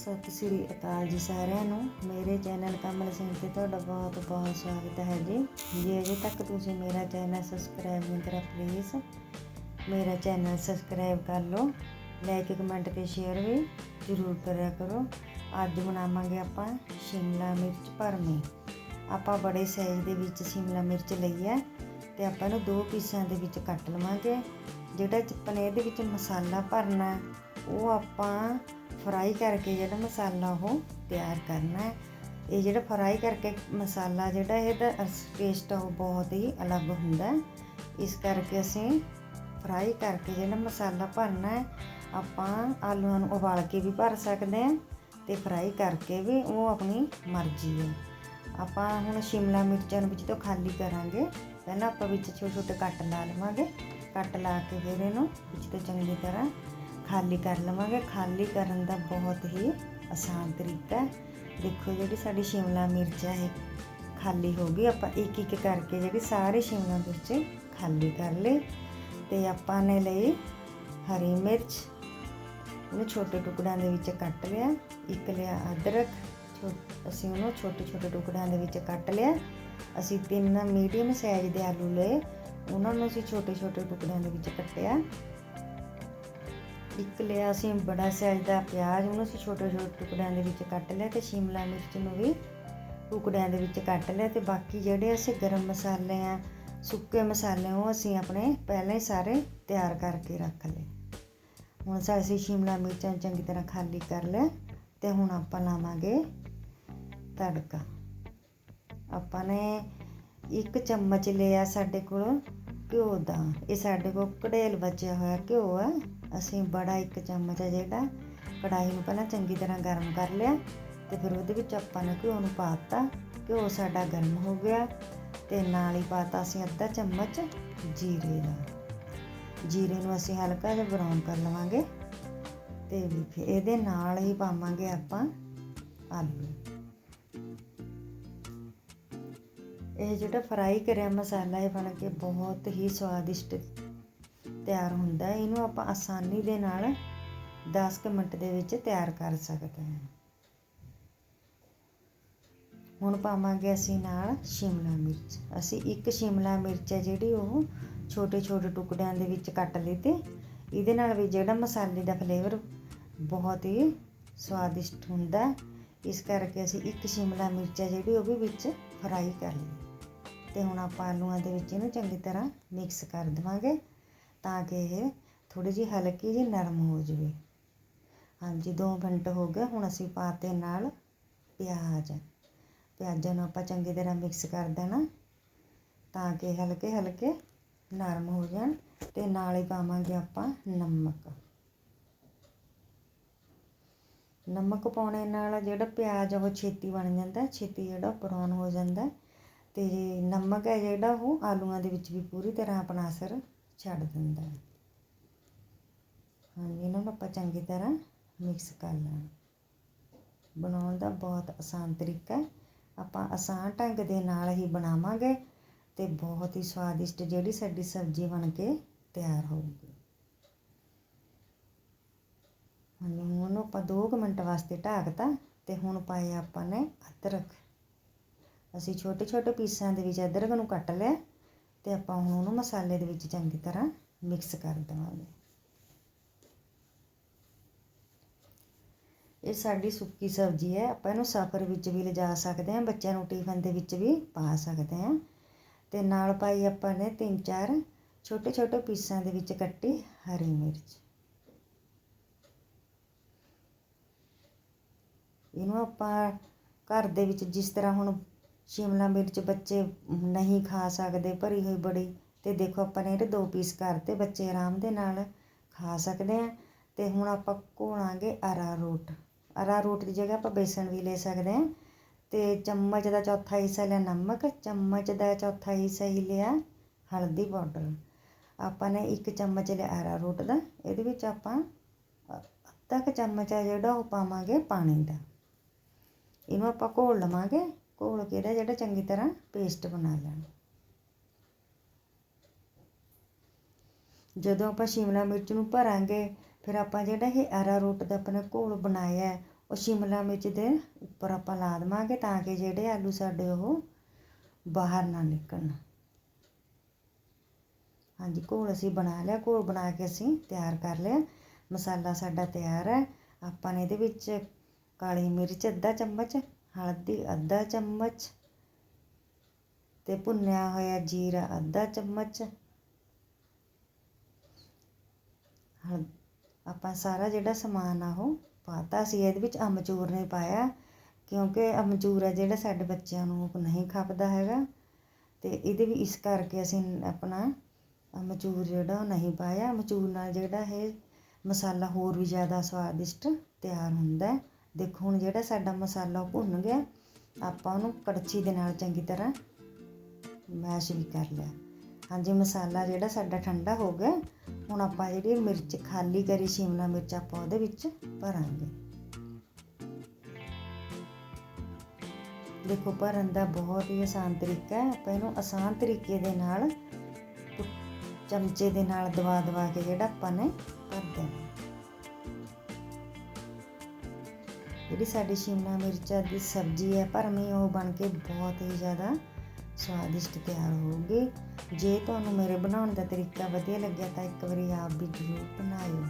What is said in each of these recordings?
ਸਤਿ ਸ੍ਰੀ ਅਕਾਲ ਜੀ ਸਾਰਿਆਂ ਨੂੰ। ਮੇਰੇ ਚੈਨਲ ਕਮਲ ਸਿੰਘ ਤੇ ਤੁਹਾਡਾ ਬਹੁਤ ਬਹੁਤ ਸਵਾਗਤ ਹੈ ਜੀ। ਜੇ ਅਜੇ ਤੱਕ ਤੁਸੀਂ ਮੇਰਾ ਚੈਨਲ ਸਬਸਕ੍ਰਾਈਬ ਨਹੀਂ ਕਰਿਆ ਪਲੀਜ਼ ਮੇਰਾ ਚੈਨਲ ਸਬਸਕ੍ਰਾਈਬ ਕਰ ਲਓ। ਲਾਈਕ ਕਮੈਂਟ ਤੇ ਸ਼ੇਅਰ ਵੀ ਜ਼ਰੂਰ ਕਰਿਆ ਕਰੋ। ਅੱਜ ਬਣਾਵਾਂਗੇ ਆਪਾਂ ਸ਼ਿਮਲਾ ਮਿਰਚ ਭਰਮੀ ਆਪਾਂ ਬੜੇ ਸਾਈਜ਼ ਦੇ ਵਿੱਚ ਸ਼ਿਮਲਾ ਮਿਰਚ ਲਈ ਹੈ ਤੇ ਆਪਾਂ ਇਹਨੂੰ ਦੋ ਪੀਸਾਂ ਦੇ ਵਿੱਚ ਕੱਟ ਲਵਾਂਗੇ। ਜਿਹੜਾ ਆਪਾਂ ਨੇ ਇਹਦੇ ਵਿੱਚ ਮਸਾਲਾ ਭਰਨਾ, ਉਹ ਆਪਾਂ ਫਰਾਈ ਕਰਕੇ ਜਿਹੜਾ ਮਸਾਲਾ ਉਹ ਤਿਆਰ ਕਰਨਾ ਹੈ। ਇਹ ਜਿਹੜਾ ਫਰਾਈ ਕਰਕੇ ਮਸਾਲਾ ਜਿਹੜਾ, ਇਹਦਾ ਟੇਸਟ ਉਹ ਬਹੁਤ ਹੀ ਅਲੱਗ ਹੁੰਦਾ ਇਸ ਕਰਕੇ ਅਸੀਂ ਫਰਾਈ ਕਰਕੇ ਜਿਹੜਾ ਮਸਾਲਾ ਭਰਨਾ ਹੈ, ਆਪਾਂ ਆਲੂਆਂ ਨੂੰ ਉਬਾਲ ਕੇ ਵੀ ਭਰ ਸਕਦੇ ਹਾਂ ਤੇ ਫਰਾਈ ਕਰਕੇ ਵੀ ਉਹ ਆਪਣੀ ਮਰਜ਼ੀ ਹੈ। ਆਪਾਂ ਹੁਣ ਸ਼ਿਮਲਾ ਮਿਰਚਾਂ ਨੂੰ ਵਿੱਚ ਤੋਂ ਖਾਲੀ ਕਰਾਂਗੇ। ਪਹਿਲਾਂ ਆਪਾਂ ਵਿੱਚ ਛੋਟੇ ਛੋਟੇ ਕੱਟ ਲਾ ਲਵਾਂਗੇ। ਕੱਟ ਲਾ ਕੇ ਫਿਰ ਇਹਨੂੰ ਵਿੱਚ ਤੋਂ ਚੰਗੀ ਤਰ੍ਹਾਂ ਖਾਲੀ ਕਰ ਲਵਾਂਗੇ। ਖਾਲੀ ਕਰਨ ਦਾ ਬਹੁਤ ਹੀ ਆਸਾਨ ਤਰੀਕਾ ਹੈ। ਦੇਖੋ ਜਿਹੜੀ ਸਾਡੀ ਸ਼ਿਮਲਾ ਮਿਰਚ ਹੈ, ਇਹ ਖਾਲੀ ਹੋ ਗਈ। ਆਪਾਂ ਇੱਕ ਇੱਕ ਕਰਕੇ ਜਿਹੜੀ ਸਾਰੇ ਸ਼ਿਮਲਾ ਮਿਰਚ ਖਾਲੀ ਕਰ ਲਈ। ਤੇ ਆਪਾਂ ਨੇ ਲਈ ਹਰੀ ਮਿਰਚ। ਉਹਨੂੰ ਛੋਟੇ ਟੁਕੜਿਆਂ ਦੇ ਵਿੱਚ ਕੱਟ ਲਿਆ। ਇੱਕ ਲਿਆ ਅਦਰਕ। ਛੋ- ਅਸੀਂ ਉਹਨੂੰ ਛੋਟੇ ਛੋਟੇ ਟੁਕੜਿਆਂ ਦੇ ਵਿੱਚ ਕੱਟ ਲਿਆ। ਅਸੀਂ ਤਿੰਨ ਮੀਡੀਅਮ ਸਾਈਜ਼ ਦੇ ਆਲੂ ਲਏ। ਉਹਨਾਂ ਨੂੰ ਅਸੀਂ ਛੋਟੇ ਛੋਟੇ ਟੁਕੜਿਆਂ ਦੇ ਵਿੱਚ ਕੱਟਿਆ। ਇੱਕ ਲਿਆ ਅਸੀਂ ਬੜਾ ਸਾਈਜ਼ ਦਾ ਪਿਆਜ਼, ਉਹਨੂੰ ਅਸੀਂ ਛੋਟੇ ਛੋਟੇ ਟੁਕੜਿਆਂ ਦੇ ਵਿੱਚ ਕੱਟ ਲਿਆ ਤੇ ਸ਼ਿਮਲਾ ਮਿਰਚ ਨੂੰ ਵੀ ਟੁਕੜਿਆਂ ਦੇ ਵਿੱਚ ਕੱਟ ਲਿਆ ਤੇ ਬਾਕੀ ਜਿਹੜੇ ਅਸੀਂ ਗਰਮ ਮਸਾਲੇ ਆ, ਸੁੱਕੇ ਮਸਾਲੇ, ਉਹ ਅਸੀਂ ਆਪਣੇ ਪਹਿਲਾਂ ਹੀ ਸਾਰੇ ਤਿਆਰ ਕਰਕੇ ਰੱਖ ਲਏ। ਹੁਣ ਅਸੀਂ ਸ਼ਿਮਲਾ ਮਿਰਚਾਂ ਨੂੰ ਚੰਗੀ ਤਰ੍ਹਾਂ ਖਾਲੀ ਕਰ ਲਿਆ ਤੇ ਹੁਣ ਆਪਾਂ ਲਾਵਾਂਗੇ ਤੜਕਾ। ਆਪਾਂ ਨੇ ਇੱਕ ਚਮਚ ਲਿਆ ਸਾਡੇ ਕੋਲ ਘਿਓ ਦਾ, ਇਹ ਸਾਡੇ ਕੋਲ ਕੜੇਲ ਬਚਿਆ ਹੋਇਆ ਘਿਓ ਆ। ਅਸੀਂ ਬੜਾ ਇੱਕ ਚਮਚ ਹੈ ਜਿਹੜਾ ਕੜਾਈ ਨੂੰ ਪਹਿਲਾਂ ਚੰਗੀ ਤਰ੍ਹਾਂ ਗਰਮ ਕਰ ਲਿਆ ਤੇ ਫਿਰ ਉਹਦੇ ਵਿੱਚ ਆਪਾਂ ਨੇ ਘਿਓ ਨੂੰ ਪਾਤਾ। ਘਿਓ ਸਾਡਾ ਗਰਮ ਹੋ ਗਿਆ ਤੇ ਨਾਲ ਹੀ ਪਾਤਾ ਅਸੀਂ ਅੱਧਾ ਚਮਚ ਜੀਰੇ ਦਾ। ਜੀਰੇ ਨੂੰ ਅਸੀਂ ਹਲਕਾ ਜਿਹਾ ਬਰਾਊਨ ਕਰ ਲਵਾਂਗੇ ਤੇ ਵੀ ਫਿਰ ਇਹਦੇ ਨਾਲ ਹੀ ਪਾਵਾਂਗੇ ਆਪਾਂ ਆਲੂ। ਇਹ ਜਿਹੜਾ ਫਰਾਈ ਕਰਿਆ ਮਸਾਲਾ ਇਹ ਬਣ ਕੇ ਬਹੁਤ ਹੀ ਸਵਾਦਿਸ਼ਟ ਤਿਆਰ ਹੁੰਦਾ ਹੈ। ਇਹਨੂੰ ਆਪਾਂ ਆਸਾਨੀ ਦੇ ਨਾਲ 10 ਕੁ ਮਿੰਟ ਦੇ ਵਿੱਚ ਤਿਆਰ ਕਰ ਸਕਦੇ ਹਾਂ। ਹੁਣ ਪਾਵਾਂਗੇ ਅਸੀਂ ਨਾਲ ਸ਼ਿਮਲਾ ਮਿਰਚ। ਅਸੀਂ ਇੱਕ ਸ਼ਿਮਲਾ ਮਿਰਚ ਹੈ ਜਿਹੜੀ ਉਹ ਛੋਟੇ ਛੋਟੇ ਟੁਕੜਿਆਂ ਦੇ ਵਿੱਚ ਕੱਟ ਲਈ ਤੇ ਇਹਦੇ ਨਾਲ ਵੀ ਜਿਹੜਾ ਮਸਾਲੇ ਦਾ ਫਲੇਵਰ ਬਹੁਤ ਹੀ ਸਵਾਦਿਸ਼ਟ ਹੁੰਦਾ ਇਸ ਕਰਕੇ ਅਸੀਂ ਇੱਕ ਸ਼ਿਮਲਾ ਮਿਰਚ ਹੈ ਜਿਹੜੀ ਉਹ ਵੀ ਵਿੱਚ ਫਰਾਈ ਕਰ ਲਈ। ਤੇ ਹੁਣ ਆਪਾਂ ਆਲੂਆਂ ਦੇ ਵਿੱਚ ਇਹਨੂੰ ਚੰਗੀ ਤਰ੍ਹਾਂ ਮਿਕਸ ਕਰ ਦੇਵਾਂਗੇ। ਤਾਂ ਕਿ ਇਹ ਥੋੜ੍ਹੀ ਜਿਹੀ ਹਲਕੀ ਜਿਹੀ ਨਰਮ ਹੋ ਜਾਵੇ। ਹਾਂਜੀ, ਦੋ ਮਿੰਟ ਹੋ ਗਏ, ਹੁਣ ਅਸੀਂ ਪਾਤੇ ਨਾਲ ਪਿਆਜ਼। ਪਿਆਜ਼ਾਂ ਨੂੰ ਆਪਾਂ ਚੰਗੀ ਤਰ੍ਹਾਂ ਮਿਕਸ ਕਰ ਦੇਣਾ ਤਾਂ ਕਿ ਹਲਕੇ ਹਲਕੇ ਨਰਮ ਹੋ ਜਾਣ ਤੇ ਨਾਲ ਹੀ ਪਾਵਾਂਗੇ ਆਪਾਂ ਨਮਕ। ਨਮਕ ਪਾਉਣੇ ਨਾਲ ਜਿਹੜਾ ਪਿਆਜ਼ ਉਹ ਛੇਤੀ ਬਣ ਜਾਂਦਾ, ਛੇਤੀ ਜਿਹੜਾ ਬਰਾਊਨ ਹੋ ਜਾਂਦਾ ਤੇ ਨਮਕ ਹੈ ਜਿਹੜਾ ਉਹ ਆਲੂਆਂ ਦੇ ਵਿੱਚ ਵੀ ਪੂਰੀ ਤਰ੍ਹਾਂ ਆਪਣਾ ਅਸਰ ਛੱਡ ਦਿੰਦਾ ਹਾਂਜੀ, ਇਹਨਾਂ ਨੂੰ ਆਪਾਂ ਚੰਗੀ ਤਰ੍ਹਾਂ ਮਿਕਸ ਕਰ ਲੈਣਾ। ਬਣਾਉਣ ਦਾ ਬਹੁਤ ਆਸਾਨ ਤਰੀਕਾ ਹੈ। ਆਪਾਂ ਆਸਾਨ ਢੰਗ ਦੇ ਨਾਲ ਹੀ ਬਣਾਵਾਂਗੇ ਤੇ ਬਹੁਤ ਹੀ ਸਵਾਦਿਸ਼ਟ ਜਿਹੜੀ ਸਾਡੀ ਸਬਜ਼ੀ ਬਣ ਕੇ ਤਿਆਰ ਹੋਊਗੀ। ਹਾਂਜੀ, ਹੁਣ ਆਪਾਂ 2 ਮਿੰਟ ਵਾਸਤੇ ਢੱਕਤਾ ਤੇ ਹੁਣ ਪਾਇਆ ਆਪਾਂ ਨੇ ਅਦਰਕ। ਅਸੀਂ ਛੋਟੇ ਛੋਟੇ ਪੀਸਾਂ ਦੇ ਵਿੱਚ ਅਦਰਕ ਨੂੰ ਕੱਟ ਲਿਆ। ਤੇ ਆਪਾਂ ਹੁਣ ਉਹਨੂੰ ਮਸਾਲੇ ਦੇ ਵਿੱਚ ਚੰਗੀ ਤਰ੍ਹਾਂ ਮਿਕਸ ਕਰ ਦੇਵਾਂਗੇ। ਇਹ ਸਾਡੀ ਸੁੱਕੀ ਸਬਜ਼ੀ ਹੈ, ਆਪਾਂ ਇਹਨੂੰ ਸਫ਼ਰ ਵਿੱਚ ਵੀ ਲਿਜਾ ਸਕਦੇ ਹਾਂ, ਬੱਚਿਆਂ ਨੂੰ ਟਿਫਨ ਦੇ ਵਿੱਚ ਵੀ ਪਾ ਸਕਦੇ ਹਾਂ। ਤੇ ਨਾਲ ਪਾਈ ਆਪਾਂ ਨੇ ਤਿੰਨ ਚਾਰ ਛੋਟੇ ਛੋਟੇ ਪੀਸਾਂ ਦੇ ਵਿੱਚ ਕੱਟੀ ਹਰੀ ਮਿਰਚ। ਇਹਨੂੰ ਆਪਾਂ ਘਰ ਦੇ ਵਿੱਚ ਜਿਸ ਤਰ੍ਹਾਂ ਹੁਣ ਸ਼ਿਮਲਾ ਮਿਰਚ ਬੱਚੇ ਨਹੀਂ ਖਾ ਸਕਦੇ, ਭਰੀ ਹੋਈ ਬੜੀ। ਅਤੇ ਦੇਖੋ ਆਪਾਂ ਨੇ ਇਹਦੇ ਦੋ ਪੀਸ ਕਰਤੇ ਬੱਚੇ ਆਰਾਮ ਦੇ ਨਾਲ ਖਾ ਸਕਦੇ ਆ। ਅਤੇ ਹੁਣ ਆਪਾਂ ਘੋਲਾਂਗੇ ਅਰਾਰੋਟ ਅਰਾਰੋਟ ਦੀ ਜਗ੍ਹਾ ਆਪਾਂ ਬੇਸਣ ਵੀ ਲੈ ਸਕਦੇ ਆ। ਅਤੇ ਚਮਚ ਦਾ ਚੌਥਾ ਹਿੱਸਾ ਲਿਆ ਨਮਕ, ਚਮਚ ਦਾ ਚੌਥਾ ਹਿੱਸਾ ਹੀ ਲਿਆ ਹਲਦੀ ਪਾਊਡਰ। ਆਪਾਂ ਨੇ ਇੱਕ ਚਮਚ ਲਿਆ ਅਰਾਰੋਟ ਦਾ, ਇਹਦੇ ਵਿੱਚ ਆਪਾਂ ਅੱਧਾ ਕੁ ਚਮਚ ਆ ਜਿਹੜਾ ਉਹ ਪਾਵਾਂਗੇ ਪਾਣੀ ਦਾ। ਇਹਨੂੰ ਆਪਾਂ ਘੋਲ ਲਵਾਂਗੇ। ਘੋਲ ਕੇ ਇਹਦਾ ਜਿਹੜਾ ਚੰਗੀ ਤਰ੍ਹਾਂ ਪੇਸਟ ਬਣਾ ਲੈਣਾ। ਜਦੋਂ ਆਪਾਂ ਸ਼ਿਮਲਾ ਮਿਰਚ ਨੂੰ ਭਰਾਂਗੇ, ਫਿਰ ਆਪਾਂ ਜਿਹੜਾ ਇਹ ਅਰਾਰੋਟ ਦਾ ਆਪਣਾ ਘੋਲ ਬਣਾਇਆ ਉਹ ਸ਼ਿਮਲਾ ਮਿਰਚ ਦੇ ਉੱਪਰ ਆਪਾਂ ਲਾ ਦੇਵਾਂਗੇ ਤਾਂ ਕਿ ਜਿਹੜੇ ਆਲੂ ਸਾਡੇ ਉਹ ਬਾਹਰ ਨਾ ਨਿਕਲਣ। ਹਾਂਜੀ, ਘੋਲ ਅਸੀਂ ਬਣਾ ਲਿਆ, ਘੋਲ ਬਣਾ ਕੇ ਅਸੀਂ ਤਿਆਰ ਕਰ ਲਿਆ। ਮਸਾਲਾ ਸਾਡਾ ਤਿਆਰ ਹੈ। ਆਪਾਂ ਨੇ ਇਹਦੇ ਵਿੱਚ ਕਾਲੀ ਮਿਰਚ, ਅੱਧਾ ਚਮਚ ਹਲਦੀ, ਅੱਧਾ ਚਮਚ ਤੇ ਭੁੰਨਿਆ ਹੋਇਆ ਜੀਰਾ, ਅੱਧਾ ਚਮਚ। ਹਲ, ਆਪਾਂ ਸਾਰਾ ਜਿਹੜਾ ਸਮਾਨ ਆ ਉਹ ਪਾਤਾ ਸੀ, ਇਹਦੇ ਵਿੱਚ ਅਮਚੂਰ ਨਹੀਂ ਪਾਇਆ, ਕਿਉਂਕਿ ਅਮਚੂਰ ਹੈ ਜਿਹੜਾ ਸਾਡੇ ਬੱਚਿਆਂ ਨੂੰ ਉਹ ਨਹੀਂ ਖਪਦਾ ਹੈਗਾ। ਤੇ ਇਹਦੇ ਵੀ ਇਸ ਕਰਕੇ ਅਸੀਂ ਆਪਣਾ ਅਮਚੂਰ ਜਿਹੜਾ ਉਹ ਨਹੀਂ ਪਾਇਆ। ਅਮਚੂਰ ਨਾਲ ਜਿਹੜਾ ਇਹ ਮਸਾਲਾ ਹੋਰ ਵੀ ਜ਼ਿਆਦਾ ਸਵਾਦਿਸ਼ਟ ਤਿਆਰ ਹੁੰਦਾ ਹੈ। ਦੇਖੋ, ਹੁਣ ਜਿਹੜਾ ਸਾਡਾ ਮਸਾਲਾ ਭੁੰਨ ਗਿਆ, ਆਪਾਂ ਉਹਨੂੰ ਕੜਛੀ ਦੇ ਨਾਲ ਚੰਗੀ ਤਰ੍ਹਾਂ ਮੈਸ਼ ਵੀ ਕਰ ਲਿਆ। ਹਾਂਜੀ, ਮਸਾਲਾ ਜਿਹੜਾ ਸਾਡਾ ਠੰਡਾ ਹੋ ਗਿਆ, ਹੁਣ ਆਪਾਂ ਜਿਹੜੀ ਮਿਰਚ, ਖਾਲੀ ਕਰੀ ਸ਼ਿਮਲਾ ਮਿਰਚ ਆਪਾਂ ਉਹਦੇ ਵਿੱਚ ਭਰਾਂਗੇ। ਦੇਖੋ, ਭਰਨ ਦਾ ਬਹੁਤ ਹੀ ਆਸਾਨ ਤਰੀਕਾ ਹੈ। ਆਪਾਂ ਇਹਨੂੰ ਆਸਾਨ ਤਰੀਕੇ ਦੇ ਨਾਲ, ਚਮਚੇ ਦੇ ਨਾਲ ਦਵਾ ਦਵਾ ਕੇ ਜਿਹੜਾ ਆਪਾਂ ਨੇ ਭਰ ਦੇਣਾ। ਜਿਹੜੀ ਸਾਡੀ ਸ਼ਿਮਲਾ ਮਿਰਚਾਂ ਦੀ ਸਬਜ਼ੀ ਹੈ ਭਰਵੀਂ ਉਹ ਬਣ ਕੇ ਬਹੁਤ ਹੀ ਜ਼ਿਆਦਾ ਸਵਾਦਿਸ਼ਟ ਤਿਆਰ ਹੋਊਗੀ ਜੇ ਤੁਹਾਨੂੰ ਮੇਰੇ ਬਣਾਉਣ ਦਾ ਤਰੀਕਾ ਵਧੀਆ ਲੱਗਿਆ ਤਾਂ ਇੱਕ ਵਾਰੀ ਆਪ ਵੀ ਜ਼ਰੂਰ ਬਣਾਇਓ।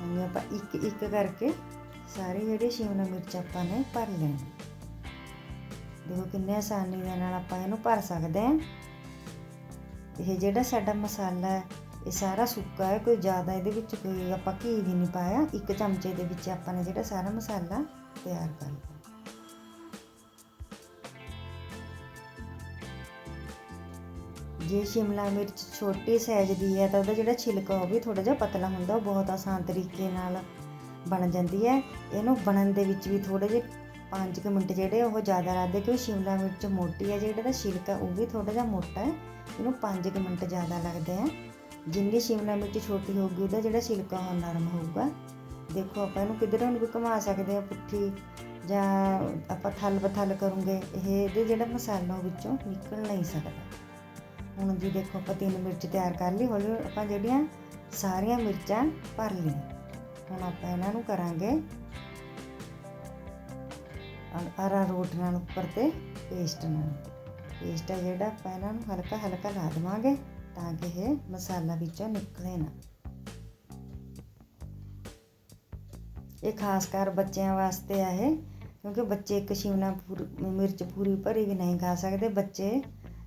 ਹੁਣ ਆਪਾਂ ਇੱਕ ਇੱਕ ਕਰਕੇ ਸਾਰੇ ਜਿਹੜੇ ਸ਼ਿਮਲਾ ਮਿਰਚ ਆਪਾਂ ਨੇ ਭਰ ਲੈਣੇ। ਦੇਖੋ ਕਿੰਨੇ ਆਸਾਨੀ ਦੇ ਨਾਲ ਆਪਾਂ ਇਹਨੂੰ ਭਰ ਸਕਦੇ ਹਾਂ। ਇਹ ਜਿਹੜਾ ਸਾਡਾ ਮਸਾਲਾ ਹੈ ਇਹ ਸਾਰਾ ਸੁੱਕਾ ਹੈ, ਕੋਈ ਜ਼ਿਆਦਾ ਇਹਦੇ ਵਿੱਚ ਕੋਈ ਆਪਾਂ ਘੀ ਵੀ ਨਹੀਂ ਪਾਇਆ। ਇੱਕ ਚਮਚੇ ਦੇ ਵਿੱਚ ਆਪਾਂ ਨੇ ਜਿਹੜਾ ਸਾਰਾ ਮਸਾਲਾ ਤਿਆਰ ਕਰ ਲਿਆ। ਜੇ ਸ਼ਿਮਲਾ ਮਿਰਚ ਛੋਟੀ ਸਾਈਜ਼ ਦੀ ਹੈ, ਤਾਂ ਉਹਦਾ ਜਿਹੜਾ ਛਿਲਕਾ ਉਹ ਵੀ ਥੋੜਾ ਜਿਹਾ ਪਤਲਾ ਹੁੰਦਾ, ਉਹ ਬਹੁਤ ਆਸਾਨ ਤਰੀਕੇ ਨਾਲ ਬਣ ਜਾਂਦੀ ਹੈ। ਇਹਨੂੰ ਬਣਨ ਦੇ ਵਿੱਚ ਵੀ ਥੋੜੇ ਜਿਹੇ 5 ਮਿੰਟ ਜਿਹੜੇ ਉਹ ਜ਼ਿਆਦਾ ਲੱਗਦੇ ਕਿਉਂਕਿ ਸ਼ਿਮਲਾ ਮਿਰਚ ਮੋਟੀ ਹੈ, ਜਿਹੜਾ ਦਾ ਛਿਲਕਾ ਉਹ ਵੀ ਥੋੜਾ ਜਿਹਾ ਮੋਟਾ ਹੈ। ਇਹਨੂੰ 5 ਮਿੰਟ ਜ਼ਿਆਦਾ ਲੱਗਦੇ ਆ ਜਿੰਨੀ ਸ਼ਿਮਲਾ ਮਿਰਚ ਛੋਟੀ ਹੋਊਗੀ, ਉਹਦਾ ਜਿਹੜਾ ਛਿਲਕਾ ਉਹ ਨਰਮ ਹੋਊਗਾ। ਦੇਖੋ, ਆਪਾਂ ਇਹਨੂੰ ਕਿਧਰੋਂ ਵੀ ਘੁਮਾ ਸਕਦੇ ਆ ਪੁੱਠੀ ਜਾਂ ਆਪਾਂ ਥਲ ਬਥਲ ਕਰੂੰਗੇ, ਇਹ ਇਹਦੇ ਜਿਹੜਾ ਮਸਾਲਾ ਉਹ ਵਿੱਚੋਂ ਨਿਕਲ ਨਹੀਂ ਸਕਦਾ। ਹੁਣ ਜੀ ਦੇਖੋ, ਆਪਾਂ ਤਿੰਨ ਮਿਰਚ ਤਿਆਰ ਕਰ ਲਈ, ਹੌਲੀ ਹੌਲੀ ਆਪਾਂ ਜਿਹੜੀਆਂ ਸਾਰੀਆਂ ਮਿਰਚਾਂ ਭਰ ਲਈਆਂ। ਹੁਣ ਆਪਾਂ ਇਹਨਾਂ ਨੂੰ ਕਰਾਂਗੇ ਅਰਾ ਰੋਟ ਨਾਲ ਉੱਪਰ ਤੇ ਪੇਸਟ ਨਾਲ। ਪੇਸਟ ਆ ਜਿਹੜਾ ਆਪਾਂ ਇਹਨਾਂ ਨੂੰ ਹਲਕਾ ਹਲਕਾ ਲਾ ਦੇਵਾਂਗੇ। ਤਾਂ ਕਿ ਇਹ ਮਸਾਲਾ ਵਿੱਚੋਂ ਨਿਕਲੇ ਨਾ। ਇਹ ਖਾਸ ਕਰ ਬੱਚਿਆਂ ਵਾਸਤੇ ਆ ਇਹ, ਕਿਉਂਕਿ ਬੱਚੇ ਇੱਕ ਸ਼ਿਮਲਾ ਪੂਰੀ, ਮਿਰਚ ਪੂਰੀ ਭਰੀ ਵੀ ਨਹੀਂ ਖਾ ਸਕਦੇ। ਬੱਚੇ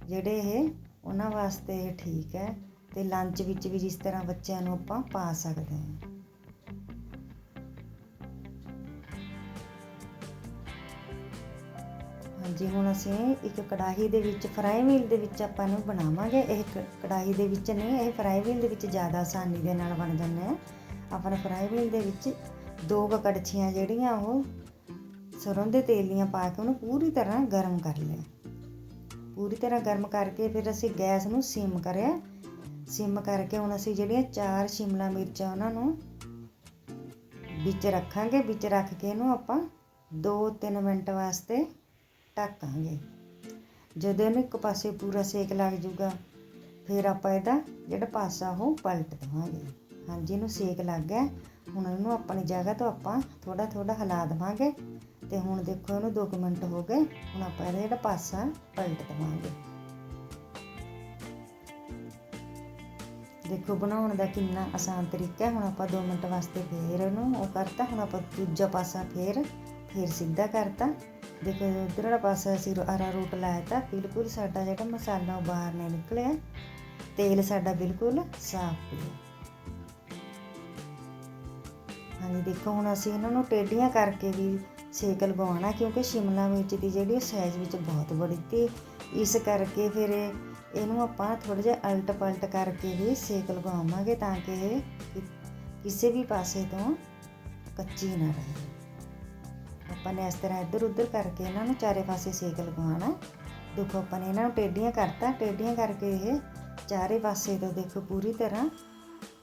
ਜਿਹੜੇ ਇਹ, ਉਹਨਾਂ ਵਾਸਤੇ ਇਹ ਠੀਕ ਹੈ ਤੇ ਲੰਚ ਵਿੱਚ ਵੀ ਜਿਸ ਤਰ੍ਹਾਂ ਬੱਚਿਆਂ ਨੂੰ ਆਪਾਂ ਪਾ ਸਕਦੇ ਹਾਂ। ਹਾਂਜੀ, ਹੁਣ ਅਸੀਂ ਇੱਕ ਕੜਾਹੀ ਦੇ ਵਿੱਚ ਫਰਾਈ ਵੀਲ ਦੇ ਵਿੱਚ ਆਪਾਂ ਨੂੰ ਬਣਾਵਾਂਗੇ। ਇਹ ਕ- ਕੜਾਹੀ ਦੇ ਵਿੱਚ ਨਹੀਂ, ਇਹ ਫਰਾਈ ਵੀਲ ਦੇ ਵਿੱਚ ਜ਼ਿਆਦਾ ਆਸਾਨੀ ਦੇ ਨਾਲ ਬਣ ਜਾਂਦੇ ਆ। ਆਪਾਂ ਨੇ ਫਰਾਈ ਵੀਲ ਦੇ ਵਿੱਚ ਦੋ ਕੁ ਕੜਛੀਆਂ ਜਿਹੜੀਆਂ ਉਹ ਸਰੋਂ ਦੇ ਤੇਲ ਦੀਆਂ ਪਾ ਕੇ ਉਹਨੂੰ ਪੂਰੀ ਤਰ੍ਹਾਂ ਗਰਮ ਕਰ ਲਿਆ। ਪੂਰੀ ਤਰ੍ਹਾਂ ਗਰਮ ਕਰਕੇ ਫਿਰ ਅਸੀਂ ਗੈਸ ਨੂੰ ਸਿਮ ਕਰਿਆ। ਸਿਮ ਕਰਕੇ ਹੁਣ ਅਸੀਂ ਜਿਹੜੀਆਂ ਚਾਰ ਸ਼ਿਮਲਾ ਮਿਰਚਾਂ ਉਹਨਾਂ ਨੂੰ ਵਿੱਚ ਰੱਖਾਂਗੇ। ਵਿੱਚ ਰੱਖ ਕੇ ਇਹਨੂੰ ਆਪਾਂ 2-3 ਮਿੰਟ ਵਾਸਤੇ ਢੱਕਾਂਗੇ। ਜਦੋਂ ਇਹਨੂੰ ਇੱਕ ਪਾਸੇ ਪੂਰਾ ਸੇਕ ਲੱਗ ਜਾਊਗਾ, ਫਿਰ ਆਪਾਂ ਇਹਦਾ ਜਿਹੜਾ ਪਾਸਾ ਉਹ ਪਲਟ ਦੇਵਾਂਗੇ। ਹਾਂਜੀ, ਇਹਨੂੰ ਸੇਕ ਲੱਗ ਗਿਆ। ਹੁਣ ਇਹਨੂੰ ਆਪਣੀ ਜਗ੍ਹਾ ਤੋਂ ਆਪਾਂ ਥੋੜਾ ਥੋੜਾ ਹਿਲਾ ਦੇਵਾਂਗੇ। ਤੇ ਹੁਣ ਦੇਖੋ ਇਹਨੂੰ 2 ਮਿੰਟ ਹੋ ਗਏ। ਹੁਣ ਆਪਾਂ ਇਹਦਾ ਜਿਹੜਾ ਪਾਸਾ ਪਲਟ ਦੇਵਾਂਗੇ। ਦੇਖੋ, ਬਣਾਉਣ ਦਾ ਕਿੰਨਾ ਆਸਾਨ ਤਰੀਕਾ ਹੈ। ਹੁਣ ਆਪਾਂ 2 ਮਿੰਟ ਵਾਸਤੇ ਫੇਰ ਇਹਨੂੰ ਉਹ ਕਰਤਾ। ਹੁਣ ਆਪਾਂ ਦੂਜਾ ਪਾਸਾ ਫੇਰ ਫਿਰ ਸਿੱਧਾ ਕਰਤਾ। ਦੇਖੋ ਉਧਰ ਵਾਲਾ ਪਾਸਾ ਅਸੀਂ ਅਰਾ ਰੂਟ ਲਾਇਆ ਤਾਂ ਬਿਲਕੁਲ ਸਾਡਾ ਜਿਹੜਾ ਮਸਾਲਾ ਉਹ ਬਾਹਰ ਨਹੀਂ ਨਿਕਲਿਆ। ਤੇਲ ਸਾਡਾ ਬਿਲਕੁਲ ਸਾਫ਼ ਪਿਆ। ਹਾਂਜੀ, ਦੇਖੋ, ਹੁਣ ਅਸੀਂ ਇਹਨਾਂ ਨੂੰ ਟੇਢੀਆਂ ਕਰਕੇ ਵੀ ਸੇਕ ਲਗਾਉਣਾ ਕਿਉਂਕਿ ਸ਼ਿਮਲਾ ਮਿਰਚ ਦੀ ਜਿਹੜੀ ਉਹ ਸਾਈਜ਼ ਵਿੱਚ ਬਹੁਤ ਬੜੀ ਤੇ। ਇਸ ਕਰਕੇ ਫਿਰ ਇਹ- ਇਹਨੂੰ ਆਪਾਂ ਥੋੜਾ ਜਿਹਾ ਅਲਟ ਪਲਟ ਕਰਕੇ ਵੀ ਸੇਕ ਲਗਾਵਾਂਗੇ ਤਾਂ ਕਿ ਇਹ ਕਿਸੇ ਵੀ ਪਾਸੇ ਤੋਂ ਕੱਚੀ ਨਾ ਰਹੇ। ਆਪਾਂ ਨੇ ਇਸ ਤਰ੍ਹਾਂ ਇੱਧਰ ਉੱਧਰ ਕਰਕੇ ਇਹਨਾਂ ਨੂੰ ਚਾਰੇ ਪਾਸੇ ਸੇਕ ਲਗਵਾਉਣਾ ਦੇਖੋ ਆਪਾਂ ਨੇ ਇਹਨਾਂ ਨੂੰ ਟੇਢੀਆਂ ਕਰਤਾ, ਟੇਢੀਆਂ ਕਰਕੇ ਇਹ ਚਾਰੇ ਪਾਸੇ ਤੋਂ ਦੇਖੋ ਪੂਰੀ ਤਰ੍ਹਾਂ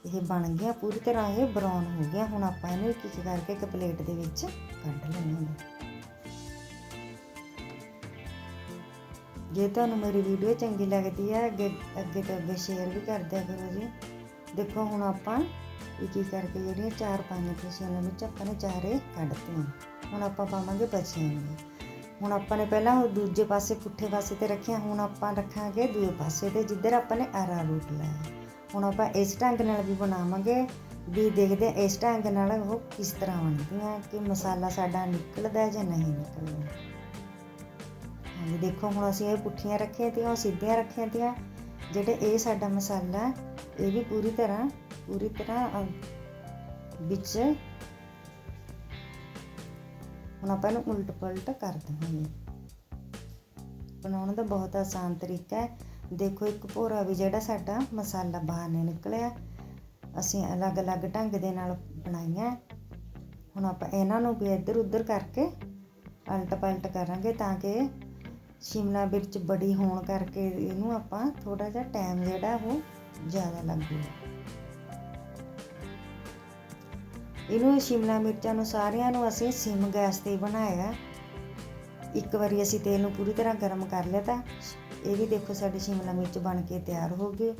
ਇਹ ਬਣ ਗਿਆ ਪੂਰੀ ਤਰ੍ਹਾਂ ਇਹ ਬਰਾਊਨ ਹੋ ਗਿਆ ਹੁਣ ਆਪਾਂ ਇਹਨੂੰ ਇੱਕ ਇੱਕ ਕਰਕੇ ਇੱਕ ਪਲੇਟ ਦੇ ਵਿੱਚ ਕੱਢ ਲੈਣਾ ਜੇ ਤੁਹਾਨੂੰ ਮੇਰੀ ਵੀਡੀਓ ਚੰਗੀ ਲੱਗਦੀ ਹੈ, ਅੱਗੇ ਅੱਗੇ ਤੋਂ ਅੱਗੇ ਸ਼ੇਅਰ ਵੀ ਕਰ ਦਿਆ ਕਰੋ ਜੀ। ਦੇਖੋ ਹੁਣ ਆਪਾਂ ਇੱਕ ਇੱਕ ਕਰਕੇ ਜਿਹੜੀਆਂ ਚਾਰ ਪੰਜ ਤੇ ਸ਼ਿਮਲਾ ਆਪਾਂ ਨੇ ਚਾਰੇ ਕੱਢਤੀਆਂ। ਹੁਣ ਆਪਾਂ ਪਾਵਾਂਗੇ ਬਚੀਆਂ ਹੁਣ ਆਪਾਂ ਨੇ ਪਹਿਲਾਂ ਉਹ ਦੂਜੇ ਪਾਸੇ ਪੁੱਠੇ ਪਾਸੇ ਤੇ ਰੱਖਿਆ, ਹੁਣ ਆਪਾਂ ਰੱਖਾਂਗੇ ਦੂਏ ਪਾਸੇ ਤੇ ਜਿੱਧਰ ਆਪਾਂ ਨੇ ਆਰਾ ਰੂਟ ਲਾਇਆ। ਹੁਣ ਆਪਾਂ ਇਸ ਢੰਗ ਨਾਲ ਵੀ ਬਣਾਵਾਂਗੇ ਵੀ ਦੇਖਦੇ ਹਾਂ ਇਸ ਢੰਗ ਨਾਲ ਉਹ ਕਿਸ ਤਰ੍ਹਾਂ ਬਣਦੀਆਂ, ਕਿ ਮਸਾਲਾ ਸਾਡਾ ਨਿਕਲਦਾ ਜਾਂ ਨਹੀਂ ਨਿਕਲਦਾ। ਹਾਂਜੀ, ਦੇਖੋ ਹੁਣ ਅਸੀਂ ਇਹ ਪੁੱਠੀਆਂ ਰੱਖੀਆਂ ਤੀਆਂ, ਉਹ ਸਿੱਧੀਆਂ ਰੱਖੀਆਂ ਤੀਆਂ, ਜਿਹੜੇ ਇਹ ਸਾਡਾ ਮਸਾਲਾ, ਇਹ ਵੀ ਪੂਰੀ ਤਰ੍ਹਾਂ ਪੂਰੀ ਤਰ੍ਹਾਂ ਵਿੱਚ ਹੁਣ ਆਪਾਂ ਇਹਨੂੰ ਉਲਟ ਪਲਟ ਕਰ ਦੇਵਾਂਗੇ। ਬਣਾਉਣ ਦਾ ਬਹੁਤ ਆਸਾਨ ਤਰੀਕਾ ਹੈ। ਦੇਖੋ, ਇੱਕ ਭੋਰਾ ਵੀ ਜਿਹੜਾ ਸਾਡਾ ਮਸਾਲਾ ਬਾਹਰ ਨਹੀਂ ਨਿਕਲਿਆ। ਅਸੀਂ ਅਲੱਗ-ਅਲੱਗ ਢੰਗ ਦੇ ਨਾਲ ਬਣਾਈਆਂ ਹੁਣ ਆਪਾਂ ਇਹਨਾਂ ਨੂੰ ਵੀ ਇੱਧਰ ਉੱਧਰ ਕਰਕੇ ਅਲਟ ਪਲਟ ਕਰਾਂਗੇ ਤਾਂ ਕਿ ਸ਼ਿਮਲਾ ਮਿਰਚ ਬੜੀ ਹੋਣ ਕਰਕੇ ਇਹਨੂੰ ਆਪਾਂ ਥੋੜਾ ਜਿਹਾ ਟਾਈਮ ਜਿਹੜਾ ਉਹ ਜ਼ਿਆਦਾ ਲੱਗੂਗਾ ਇਹਨੂੰ ਸ਼ਿਮਲਾ ਮਿਰਚਾਂ ਨੂੰ ਸਾਰਿਆਂ ਨੂੰ ਅਸੀਂ ਸਿਮ ਗੈਸ ਤੇ ਬਣਾਇਆ ਇੱਕ ਵਾਰੀ ਅਸੀਂ ਤੇਲ ਨੂੰ ਪੂਰੀ ਤਰ੍ਹਾਂ ਗਰਮ ਕਰ ਲਿਆ ਤਾਂ ਇਹ ਵੀ ਦੇਖੋ ਸਾਡੀ ਸ਼ਿਮਲਾ ਮਿਰਚ ਬਣ ਕੇ ਤਿਆਰ ਹੋ ਗਈ।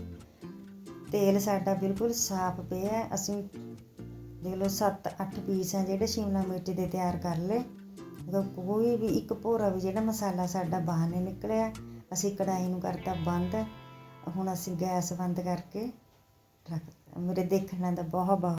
ਤੇਲ ਸਾਡਾ ਬਿਲਕੁਲ ਸਾਫ਼ ਪਿਆ ਹੈ। ਅਸੀਂ ਦੇਖ ਲਓ 7-8 ਪੀਸ ਆ ਜਿਹੜੇ ਸ਼ਿਮਲਾ ਮਿਰਚ ਦੇ ਤਿਆਰ ਕਰ ਲਏ। ਕੋਈ ਵੀ ਇੱਕ ਭੋਰਾ ਵੀ ਜਿਹੜਾ ਮਸਾਲਾ ਸਾਡਾ ਬਾਹਰ ਨਹੀਂ ਨਿਕਲਿਆ। ਅਸੀਂ ਕੜਾਈ ਨੂੰ ਕਰਤਾ ਬੰਦ। ਹੁਣ ਅਸੀਂ ਗੈਸ ਬੰਦ ਕਰਕੇ ਰੱਖ ਮੇਰੇ ਦੇਖਣ ਦਾ ਬਹੁਤ ਬਹੁਤ